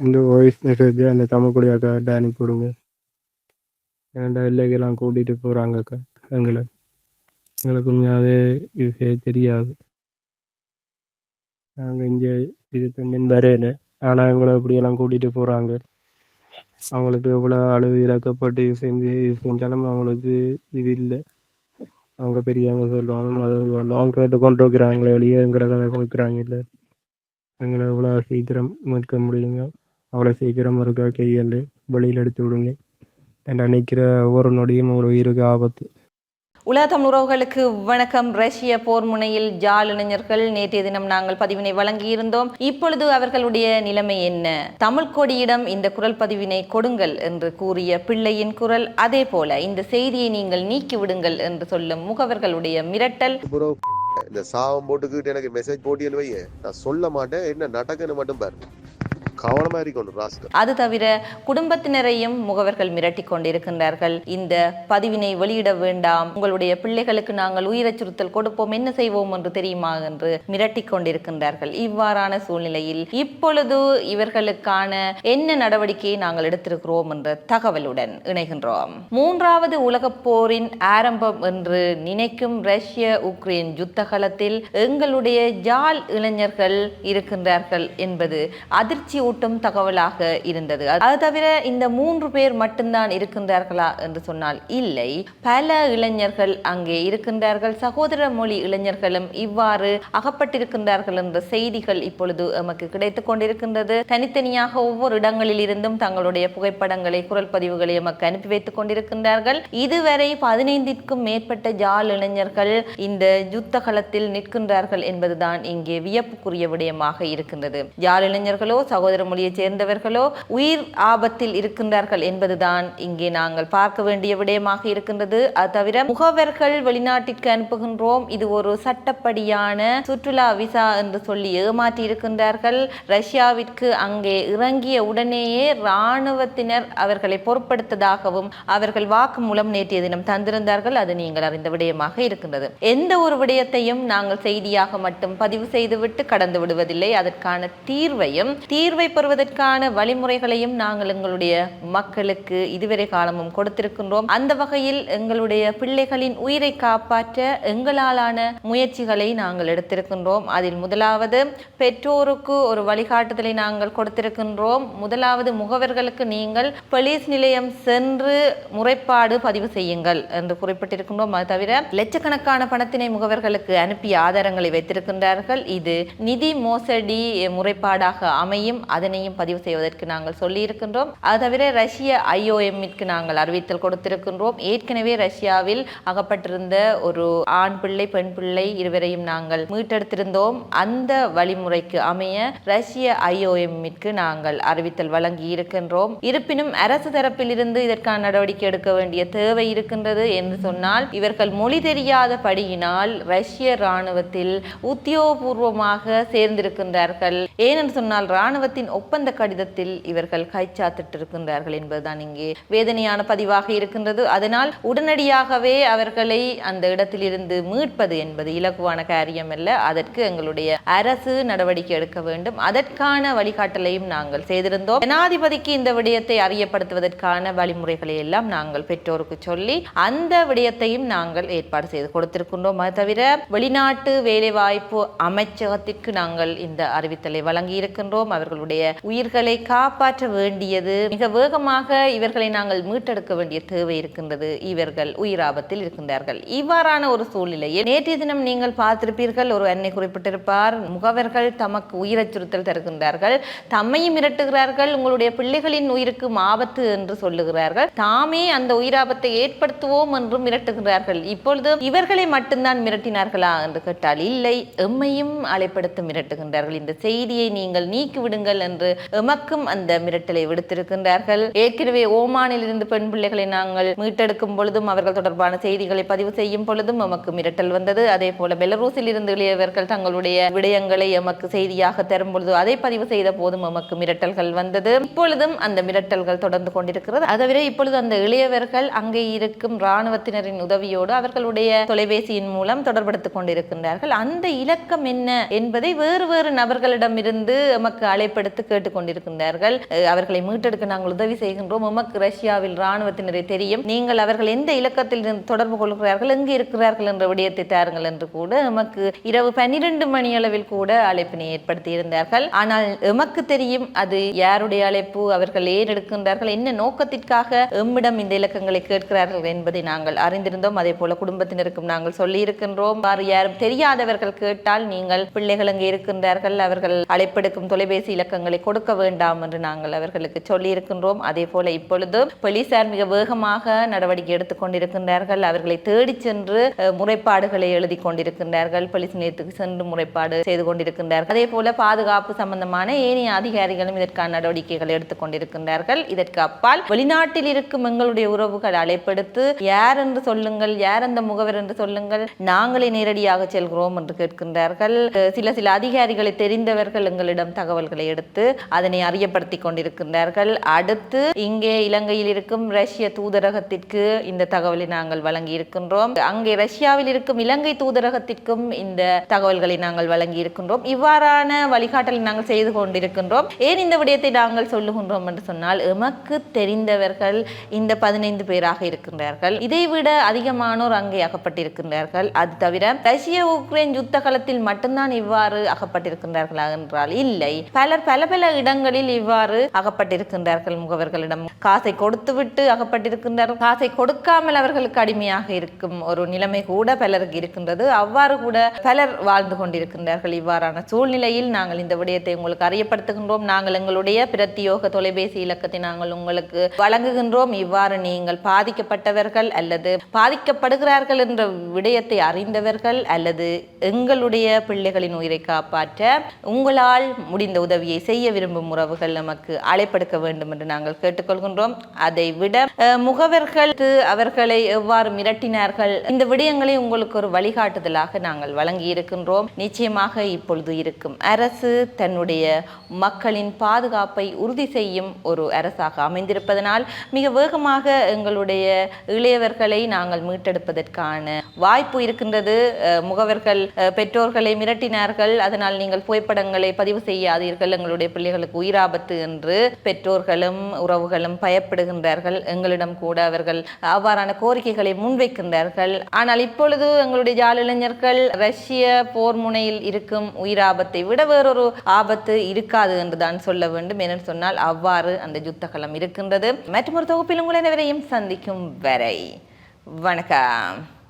இந்த voice message அந்த தமிழ்குடி அக்கா டேனி போடுங்க ஏன்டா இல்லைக்கெல்லாம் கூட்டிகிட்டு போகிறாங்க அக்கா எங்களை எங்களுக்கு உண்மையாகவே இது தெரியாது நாங்கள் இங்கே இது பண்ணி வரையில ஆனால் எங்களை இப்படியெல்லாம் கூட்டிகிட்டு போகிறாங்க அவங்களுக்கு எவ்வளோ அளவு இறக்கப்பட்டு செஞ்சு இது செஞ்சாலும் அவங்களுக்கு இது இல்லை அவங்க பெரியவங்க சொல்லுவாங்க அது லாங் ரேட்டு கொண்டு வைக்கிறாங்களே வெளியே எங்களை கொடுக்குறாங்க இல்லை எங்களை எவ்வளோ சீக்கிரம் மீட்க முடியுங்க. அவ்வளோ சீக்கிரம் இருக்க கையாண்டு வெளியில் எடுத்து விடுங்க. நிற்கிற ஒவ்வொரு நொடியும் ஒரு உயிருக்கு ஆபத்து. உலகம் உறவுகளுக்கு வணக்கம். ரஷ்ய போர் முனையில் ஜால் இளைஞர்கள் நேற்றைய தினம் நாங்கள் பதிவினை வழங்கியிருந்தோம். இப்பொழுது அவர்களுடைய நிலைமை என்ன? தமிழ் கொடியிடம் இந்த குரல் பதிவினை கொடுங்கள் என்று கூறிய பிள்ளையின் குரல். அதே போல இந்த செய்தியை நீங்கள் நீக்கி விடுங்கள் என்று சொல்லும் முகவர்களுடைய மிரட்டல். இந்த சாவம் போட்டுக்கிட்டு எனக்கு மெசேஜ் போட்டியன்னு வைங்க நான் சொல்ல மாட்டேன். என்ன நடக்குன்னு மட்டும் பாரு. கவனமா இருக்கணும் ராசிகள் அது தவிர குடும்பத்தினரையும் முகவர்கள் மிரட்டி கொண்டிருக்கின்றார்கள். இந்த பதிவினை வெளியிட வேண்டாம். உங்களுடைய பிள்ளைகளுக்கு நாங்கள் உயிரச்சுறுத்தல் கொடுப்போம். என்ன செய்வோம் என்று தெரியுமா என்று மிரட்டி கொண்டிருக்கின்றார்கள். இவ்வாறான சூழ்நிலையில் இப்பொழுது இவர்களுக்கான என்ன நடவடிக்கையை நாங்கள் எடுத்திருக்கிறோம் என்ற தகவலுடன் இணைகின்றோம். மூன்றாவது உலகப் போரின் ஆரம்பம் என்று நினைக்கும் ரஷ்ய உக்ரைன் யுத்த களத்தில் எங்களுடைய ஜால் இளைஞர்கள் இருக்கின்றார்கள் என்பது அதிர்ச்சி நினைவூட்டும் தகவலாக இருந்தது. அது தவிர இந்த மூன்று பேர் மட்டும்தான் இருக்கின்றார்களா என்று சொன்னால் இல்லை. பல இளைஞர்கள் அங்கே இருக்கின்றார்கள். சகோதர மொழி இளைஞர்களும் இவ்வாறு அகப்பட்டிருக்கின்றார்கள் என்ற செய்திகள் இப்பொழுது எமக்கு கிடைத்துக் கொண்டிருக்கின்றது. தனித்தனியாக ஒவ்வொரு இடங்களில் இருந்தும் தங்களுடைய புகைப்படங்களை குரல் பதிவுகளை எமக்கு அனுப்பி வைத்துக் கொண்டிருக்கின்றார்கள். இதுவரை பதினைந்திற்கும் மேற்பட்ட ஜால் இளைஞர்கள் இந்த யுத்த களத்தில் நிற்கின்றார்கள் என்பதுதான் இங்கே வியப்புக்குரிய விடயமாக இருக்கின்றது. ஜால் இளைஞர்களோ சகோதர மொழியைச் சேர்ந்தவர்களோ உயிர் ஆபத்தில் இருக்கின்றார்கள் என்பதுதான் இங்கே நாங்கள் பார்க்க வேண்டிய விடயமாக இருக்கின்றது. அது தவிர முகவர்கள் வெளிநாட்டிற்கு அனுப்புகின்றோம். இது ஒரு சட்டப்படியான சுற்றுலா விசா என்று சொல்லி ஏமாற்றி இருக்கின்றார்கள். ரஷ்யாவிற்கு அங்கே இறங்கிய உடனேயே இராணுவத்தினர் அவர்களை பொருட்படுத்ததாகவும் அவர்கள் வாக்குமூலம் நேற்றைய தினம் தந்திருந்தார்கள். அது நீங்கள் அறிந்த விடயமாக இருக்கின்றது. எந்த ஒரு விடயத்தையும் நாங்கள் செய்தியாக மட்டும் பதிவு செய்துவிட்டு கடந்து விடுவதில்லை. அதற்கான தீர்வையும் தீர்வை பெறுவதற்கான வழிமுறைகளையும் நாங்கள் எங்களுடைய மக்களுக்கு இதுவரை காலமும் கொடுத்திருக்கின்றோம். அந்த வகையில் எங்களுடைய பிள்ளைகளின் உயிரை காப்பாற்ற எங்களாலான முயற்சிகளை நாங்கள் எடுத்திருக்கின்றோம். அதில் முதலாவது பெற்றோருக்கு ஒரு வழிகாட்டுதலை நாங்கள் கொடுத்திருக்கின்றோம். முதலாவது முகவர்களுக்கு நீங்கள் போலீஸ் நிலையம் சென்று முறைப்பாடு பதிவு செய்யுங்கள் என்று குறிப்பிட்டிருக்கின்றோம். அது தவிர லட்சக்கணக்கான பணத்தினை முகவர்களுக்கு அனுப்பிய ஆதாரங்களை வைத்திருக்கின்றார்கள். இது நிதி மோசடி முறைப்பாடாக அமையும். அதனையும் பதிவு செய்வதற்கு நாங்கள் சொல்லியிருக்கின்றோம். அது தவிர ரஷ்ய ஐஓஎம்மிற்கு நாங்கள் அறிவித்தல் கொடுத்திருக்கின்றோம். ஏற்கனவே ரஷ்யாவில் அகப்பட்டிருந்த ஒரு ஆண் பிள்ளை பெண் பிள்ளை இருவரையும் நாங்கள் மீட்டெடுத்திருந்தோம். அந்த வழிமுறைக்கு அமைய ரஷ்ய ஐஓஎம்மிற்கு நாங்கள் அறிவித்தல் வழங்கி இருக்கின்றோம் இருப்பினும் அரசு தரப்பில் இருந்து இதற்கான நடவடிக்கை எடுக்க வேண்டிய தேவை இருக்கின்றது என்று சொன்னால் இவர்கள் மொழி தெரியாத படியினால் ரஷ்ய இராணுவத்தில் உத்தியோகபூர்வமாக சேர்ந்திருக்கின்றார்கள். ஏனென்று சொன்னால் இராணுவத்தின் ஒப்பந்த கடிதத்தில் இவர்கள் கைச்சாத்திட்டிருக்கின்றார்கள் என்பதுதான் இங்கே வேதனையான பதிவாக இருக்கின்றது. அதனால் உடனடியாகவே அவர்களை அந்த இடத்திலிருந்து மீட்பது என்பது இலகுவான காரியம் அல்ல. அதற்கு எங்களுடைய அரசு நடவடிக்கை எடுக்க வேண்டும். அதற்கான வழிகாட்டலையும் நாங்கள் செய்திருந்தோம். ஜனாதிபதிக்கு இந்த விடயத்தை அறியப்படுத்துவதற்கான வழிமுறைகளை எல்லாம் நாங்கள் பெற்றோருக்கு சொல்லி அந்த விடயத்தையும் நாங்கள் ஏற்பாடு செய்து கொடுத்திருக்கின்றோம். அது தவிர வெளிநாட்டு வேலைவாய்ப்பு அமைச்சகத்திற்கு நாங்கள் இந்த அறிவித்தலை வழங்கியிருக்கின்றோம். அவர்களுடைய அவர்களுடைய உயிர்களை காப்பாற்ற வேண்டியது. மிக வேகமாக இவர்களை நாங்கள் மீட்டெடுக்க வேண்டிய தேவை இருக்கின்றது. இவர்கள் உயிர் ஆபத்தில் இருக்கின்றார்கள். இவ்வாறான ஒரு சூழ்நிலையில் நேற்றைய தினம் நீங்கள் பார்த்திருப்பீர்கள் ஒரு அன்னை குறிப்பிட்டிருப்பார் முகவர்கள் தமக்கு உயிர் அச்சுறுத்தல் தருகின்றார்கள். தம்மையும் மிரட்டுகிறார்கள் உங்களுடைய பிள்ளைகளின் உயிருக்கு ஆபத்து என்று சொல்லுகிறார்கள். தாமே அந்த உயிராபத்தை ஏற்படுத்துவோம் என்று மிரட்டுகிறார்கள். இப்பொழுது இவர்களை மட்டும்தான் மிரட்டினார்களா என்று கேட்டால் இல்லை. எம்மையும் அலைப்படுத்த மிரட்டுகின்றார்கள். இந்த செய்தியை நீங்கள் நீக்கிவிடுங்கள் என்று எமக்கும் அந்த மிரட்டலை விடுத்திருக்கின்றார்கள். ஏற்கனவே ஓமானில் இருந்து பெண் பிள்ளைகளை நாங்கள் மீட்டெடுக்கும் பொழுதும் அவர்கள் தொடர்பான செய்திகளை பதிவு செய்யும் பொழுதும் எமக்கு மிரட்டல் வந்தது. அதே போல பெலரூசில் இருந்து இளையவர்கள் தங்களுடைய விடயங்களை எமக்கு செய்தியாக தரும் பொழுது அதை பதிவு செய்த போதும் எமக்கு மிரட்டல்கள் வந்தது. இப்பொழுதும் அந்த மிரட்டல்கள் தொடர்ந்து கொண்டிருக்கிறது. அதை இப்பொழுது அந்த இளையவர்கள் அங்கே இருக்கும் இராணுவத்தினரின் உதவியோடு அவர்களுடைய தொலைபேசியின் மூலம் தொடர்படுத்திக் கொண்டிருக்கின்றார்கள். அந்த இலக்கம் என்ன என்பதை வேறு வேறு நபர்களிடமிருந்து எமக்கு அழைப்படுத்தி அழைப்படுத்தி கேட்டுக்கொண்டிருக்கின்றார்கள். அவர்களை மீட்டெடுக்க நாங்கள் உதவி செய்கின்றோம். உமக்கு ரஷ்யாவில் ராணுவத்தினரை தெரியும். நீங்கள் அவர்கள் எந்த இலக்கத்தில் தொடர்பு கொள்கிறார்கள் எங்கு இருக்கிறார்கள் என்ற விடயத்தை தாருங்கள் என்று கூட எமக்கு இரவு பன்னிரண்டு மணி அளவில் கூட அழைப்பினை ஏற்படுத்தி இருந்தார்கள் ஆனால் எமக்கு தெரியும் அது யாருடைய அழைப்பு அவர்கள் ஏன் எடுக்கின்றார்கள் என்ன நோக்கத்திற்காக எம்மிடம் இந்த இலக்கங்களை கேட்கிறார்கள் என்பதை நாங்கள் அறிந்திருந்தோம். அதே போல குடும்பத்தினருக்கும் நாங்கள் சொல்லி இருக்கின்றோம் வேறு யாரும் தெரியாதவர்கள் கேட்டால் நீங்கள் பிள்ளைகள் அங்கே இருக்கின்றார்கள் அவர்கள் அழைப்பெடுக்கும் தொலைபேசி இலக்கங்கள் கொடுக்க வேண்டாம் என்று நாங்கள் அவர்களுக்கு சொல்லி இருக்கின்றோம் அதே போல இப்பொழுது போலீசார் மிக வேகமாக நடவடிக்கை எடுத்துக் கொண்டிருக்கின்றார்கள். அவர்களை தேடி சென்று முறைப்பாடுகளை எழுதி கொண்டிருக்கின்றார்கள். போலீஸ் நிலையத்துக்கு சென்று முறைப்பாடு செய்து கொண்டிருக்கின்றார்கள். அதே போல பாதுகாப்பு சம்பந்தமான ஏனைய அதிகாரிகளும் இதற்கான நடவடிக்கைகளை எடுத்துக் கொண்டிருக்கின்றார்கள். இதற்கு அப்பால் வெளிநாட்டில் இருக்கும் எங்களுடைய உறவுகள் அழைப்படுத்து யார் என்று சொல்லுங்கள் யார் அந்த முகவர் என்று சொல்லுங்கள் நாங்களே நேரடியாக செல்கிறோம் என்று கேட்கின்றார்கள். சில சில அதிகாரிகளை தெரிந்தவர்கள் எங்களிடம் தகவல்களை எடுத்து அதனை அறியப்படுத்தி கொண்டிருக்கின்றார்கள். அடுத்து இங்கே இலங்கையில் இருக்கும் ரஷ்ய தூதரகத்திற்கு இந்த தகவலை நாங்கள் வழங்கி இருக்கின்றோம் அங்கே ரஷ்யாவில் இருக்கும் இலங்கை தூதரகத்திற்கும் இந்த தகவல்களை நாங்கள் வழங்கி இருக்கின்றோம் இவ்வாறான வழிகாட்டலை நாங்கள் செய்து கொண்டிருக்கின்றோம். ஏன் இந்த விடயத்தை நாங்கள் சொல்லுகின்றோம் என்று சொன்னால் எமக்கு தெரிந்தவர்கள் இந்த பதினைந்து பேராக இருக்கின்றார்கள். இதைவிட அதிகமானோர் அங்கே அகப்பட்டிருக்கின்றார்கள். அது தவிர ரஷ்ய உக்ரைன் யுத்த காலத்தில் மட்டும்தான் இவ்வாறு அகப்பட்டிருக்கின்றார்களா என்றால் இல்லை. பலர் பல பல பல இடங்களில் இவ்வாறு அகப்பட்டிருக்கின்றார்கள் முகவர்களிடம். காசை கொடுத்துவிட்டு அகப்பட்டிருக்கின்றார்கள். காசை கொடுக்காமல் அவர்களுக்கு அடிமையாக இருக்கும் ஒரு நிலைமை கூட பலருக்கு இருக்கின்றது. அவ்வாறு கூட பலர் வாழ்ந்து கொண்டிருக்கின்றார்கள். இவ்வாறான சூழ்நிலையில் நாங்கள் இந்த விடயத்தை உங்களுக்கு அறியப்படுத்துகின்றோம். நாங்கள் எங்களுடைய பிரத்தியோக தொலைபேசி இலக்கத்தை நாங்கள் உங்களுக்கு வழங்குகின்றோம். இவ்வாறு நீங்கள் பாதிக்கப்பட்டவர்கள் அல்லது பாதிக்கப்படுகிறார்கள் என்ற விடயத்தை அறிந்தவர்கள் அல்லது எங்களுடைய பிள்ளைகளின் உயிரை காப்பாற்ற உங்களால் முடிந்த உதவியை செய்ய விரும்பும் உறவுகள் நமக்கு அழைப்படுக்க வேண்டும் என்று நாங்கள் கேட்டுக்கொள்கின்றோம். அதை விட முகவர்கள் அவர்களை எவ்வாறு மிரட்டினார்கள்? இந்த விடயங்களை உங்களுக்கு ஒரு வழிகாட்டுதலாக நாங்கள் வழங்கி இருக்கின்றோம். நிச்சயமாக இப்பொழுது இருக்கும். அரசு தன்னுடைய மக்களின் பாதுகாப்பை உறுதி செய்யும் ஒரு அரசாக அமைந்திருப்பதனால் மிக வேகமாக எங்களுடைய இளையவர்களை நாங்கள் மீட்டெடுப்பதற்கான வாய்ப்பு இருக்கின்றது. முகவர்கள் பெற்றோர்களை மிரட்டினார்கள். அதனால் நீங்கள் புகைப்படங்களை பதிவு செய்யாதீர்கள். எங்களுடைய பிள்ளைகளுக்கு உயிராபத்து என்று பெற்றோர்களும் உறவுகளும் பயப்படுகின்றார்கள். எங்களிடம் கூட அவர்கள் அவ்வாறான கோரிக்கைகளை முன்வைக்கின்றார்கள். ஆனால் இப்பொழுது எங்களுடைய ஜால இளைஞர்கள் ரஷ்ய போர் முனையில் இருக்கும் உயிராபத்தை விட வேறொரு ஆபத்து இருக்காது என்று தான் சொல்ல வேண்டும். என சொன்னால் அவ்வாறு அந்த யுத்தகலம் இருக்கின்றது. மற்றொரு தொகுப்பில் உங்களை அனைவரையும் சந்திக்கும் வரை வணக்கம்.